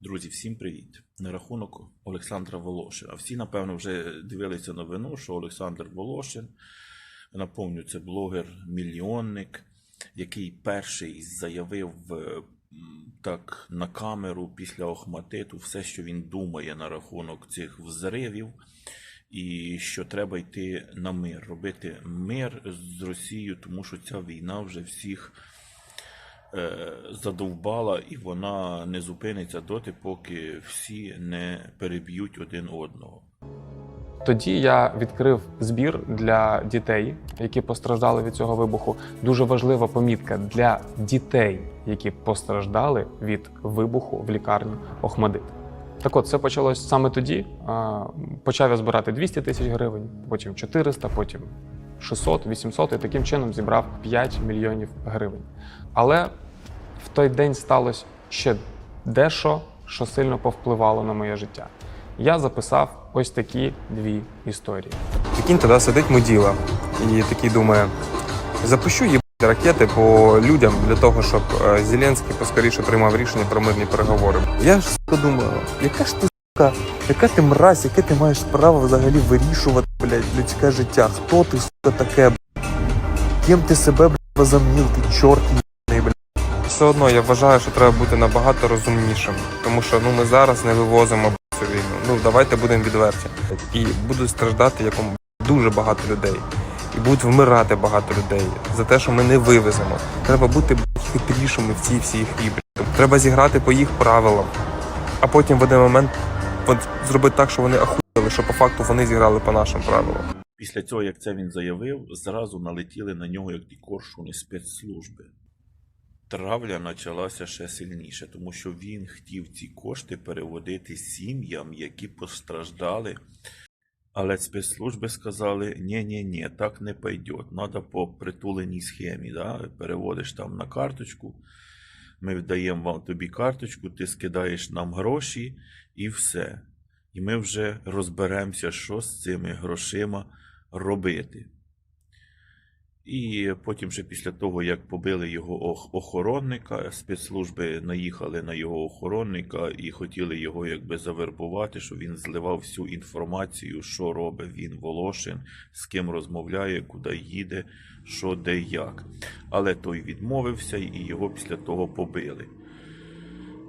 Друзі, всім привіт! На рахунок Олександра Волошина. Всі, напевно, вже дивилися новину, що Олександр Волошин, напомню, це блогер-мільйонник, який перший заявив е, так на камеру після Охматиту все, що він думає на рахунок цих взривів, і що треба йти на мир, робити мир з Росією, тому що ця війна вже всіх задовбала, і вона не зупиниться доти, поки всі не переб'ють один одного. Тоді я відкрив збір для дітей, які постраждали від цього вибуху. Дуже важлива помітка для дітей, які постраждали від вибуху в лікарні Охмадит. Так от, це почалось саме тоді. Почав я збирати 200 тисяч гривень, потім 400, потім 600, 800 і таким чином зібрав 5 мільйонів гривень. Але той день сталося ще дещо, що сильно повпливало на моє життя. Я записав ось такі дві історії. Прикинь, тоді сидить муділа і такий думає: запущу їбать ракети по людям для того, щоб е, Зеленський поскоріше приймав рішення про мирні переговори. Я ж сука, думаю, яка ж ти сука, яка ти мразь, яке ти маєш право взагалі вирішувати, блядь, людське життя? Хто ти сука таке? блядь? Ким ти себе блядь, возомнив, ти чорт? Все одно я вважаю, що треба бути набагато розумнішим, тому що ну ми зараз не вивозимо цю війну. Ну давайте будемо відверті. І будуть страждати якому дуже багато людей. І будуть вмирати багато людей за те, що ми не вивеземо. Треба бути хитрішими в цій всій грі. Треба зіграти по їх правилам, а потім в один момент зробити так, що вони ахуєли, що по факту вони зіграли по нашим правилам. Після цього, як це він заявив, зразу налетіли на нього як ті коршуни спецслужби. Травля почалася ще сильніше, тому що він хотів ці кошти переводити сім'ям, які постраждали. Але спецслужби сказали: ні ні ні так не пойде. Треба по притуленій схемі. Да? Переводиш там на карточку. Ми даємо вам тобі карточку, ти скидаєш нам гроші і все. І ми вже розберемося, що з цими грошима робити. І потім, ще після того, як побили його охоронника, спецслужби наїхали на його охоронника і хотіли його якби завербувати, що він зливав всю інформацію, що робить він Волошин, з ким розмовляє, куди їде, що де як. Але той відмовився і його після того побили.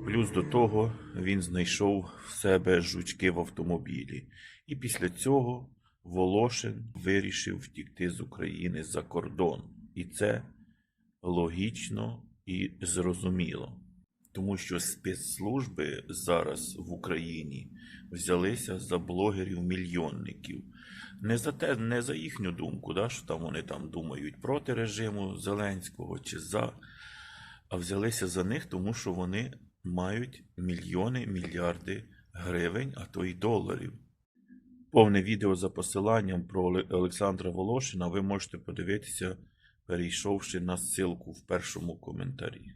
Плюс до того він знайшов в себе жучки в автомобілі. І після цього Волошин вирішив втікти з України за кордон. І це логічно і зрозуміло. Тому що спецслужби зараз в Україні взялися за блогерів-мільйонників. Не за те, не за їхню думку, да, що там вони там думають проти режиму Зеленського чи за, а взялися за них, тому що вони мають мільйони, мільярди гривень, а то й доларів. Повне відео за посиланням про Олександра Волошина ви можете подивитися, перейшовши на ссылку в першому коментарі.